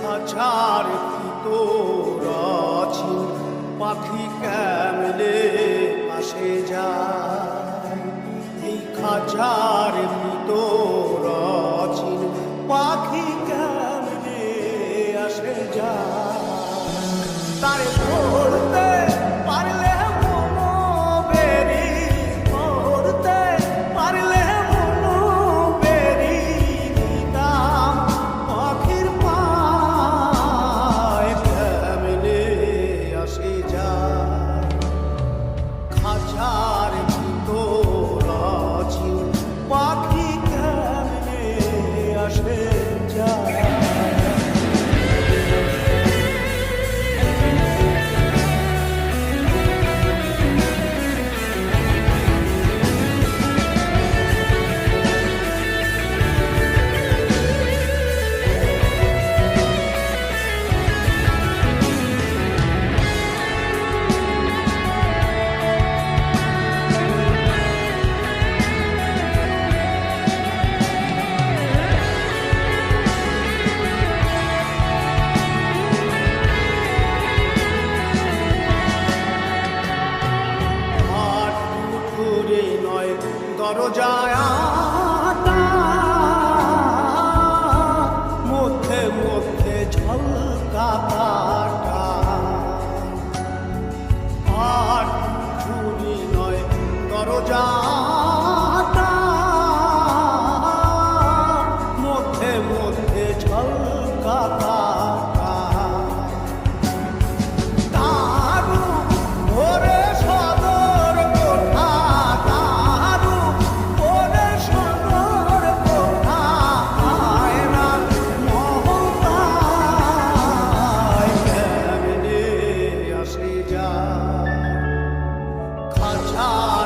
খাঁচার ভিতর আছি। পাখি কেমনে আসে যায়? এই খাঁচার 啊。